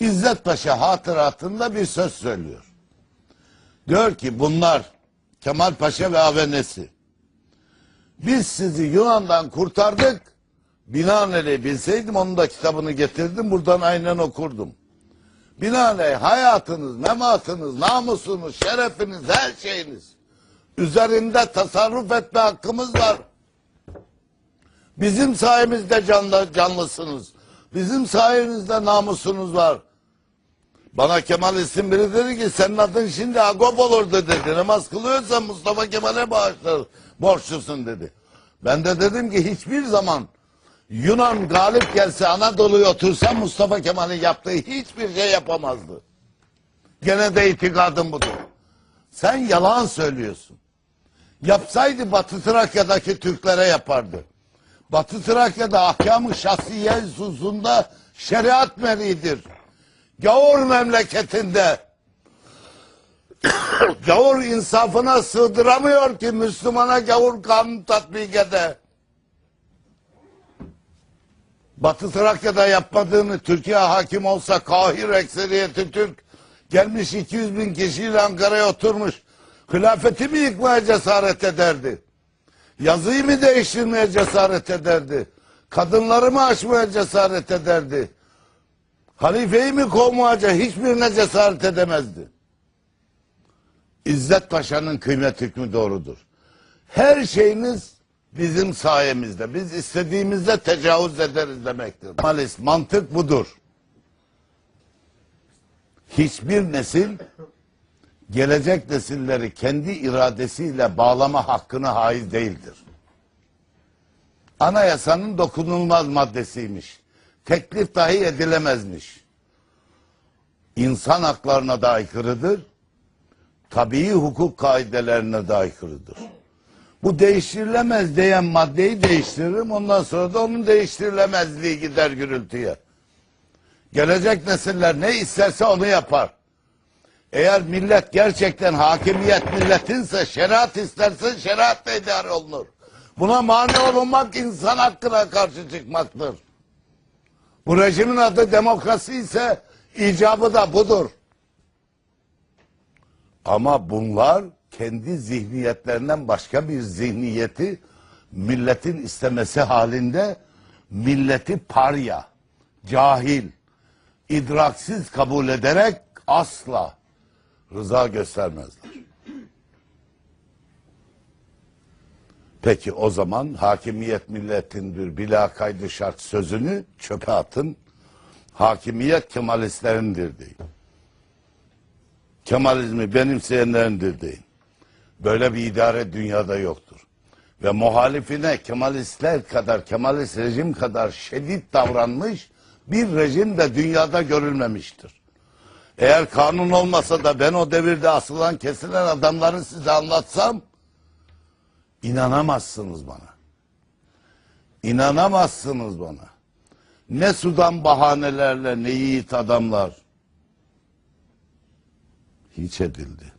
İzzet Paşa hatıratında bir söz söylüyor. Diyor ki bunlar Kemal Paşa ve avenesi. Biz sizi Yunan'dan kurtardık. Binaenaleyh bilseydim onun da kitabını getirdim. Buradan aynen okurdum. Binaenaleyh hayatınız, mematınız, namusunuz, şerefiniz, her şeyiniz üzerinde tasarruf etme hakkımız var. Bizim sayemizde canlı, canlısınız. Bizim sayenizde namusunuz var. Bana Kemal isim biri dedi ki senin adın şimdi Agop olurdu dedi. Namaz kılıyorsan Mustafa Kemal'e bağışlar, borçlusun dedi. Ben de dedim ki hiçbir zaman Yunan galip gelse Anadolu'ya otursa Mustafa Kemal'in yaptığı hiçbir şey yapamazdı. Gene de itikadım budur. Sen yalan söylüyorsun. Yapsaydı Batı Trakya'daki Türklere yapardı. Batı Trakya'da ahkam-ı şahsiye hususunda şeriat meridir. Gavur memleketinde gavur insafına sığdıramıyor ki Müslümana gavur kanun tatbik ede. Batı Trakya'da yapmadığını Türkiye hakim olsa Kahir ekseriyeti Türk gelmiş 200 bin kişiyle Ankara'ya oturmuş. Hilafeti mi yıkmaya cesaret ederdi? Yazıyı mı değiştirmeye cesaret ederdi? Kadınları mı aşmaya cesaret ederdi? Halifeyi mi kovmaya hiçbirine cesaret edemezdi. İzzet Paşa'nın kıymet hükmü doğrudur. Her şeyiniz bizim sayemizde. Biz istediğimizde tecavüz ederiz demektir. Maalesef mantık budur. Hiçbir nesil gelecek nesilleri kendi iradesiyle bağlama hakkına haiz değildir. Anayasanın dokunulmaz maddesiymiş. Teklif dahi edilemezmiş. İnsan haklarına da aykırıdır. Tabii hukuk kaidelerine de aykırıdır. Bu değiştirilemez diyen maddeyi değiştiririm. Ondan sonra da onun değiştirilemezliği gider gürültüye. Gelecek nesiller ne isterse onu yapar. Eğer millet gerçekten hakimiyet milletinse şeriat isterse şeriatla idare olunur. Buna mani olunmak insan hakkına karşı çıkmaktır. Bu rejimin adı demokrasi ise icabı da budur. Ama bunlar kendi zihniyetlerinden başka bir zihniyeti milletin istemesi halinde milleti parya, cahil, idraksiz kabul ederek asla rıza göstermezler. Peki o zaman hakimiyet milletindir bila kaydı şart sözünü çöpe atın. Hakimiyet Kemalistlerindir deyin. Kemalizmi benimseyenlerindir deyin. Böyle bir idare dünyada yoktur. Ve muhalifine Kemalistler kadar, Kemalist rejim kadar şiddet davranmış bir rejim de dünyada görülmemiştir. Eğer kanun olmasa da ben o devirde asılan kesilen adamları size anlatsam inanamazsınız bana. İnanamazsınız bana. Ne sudan bahanelerle ne yiğit adamlar hiç edildi.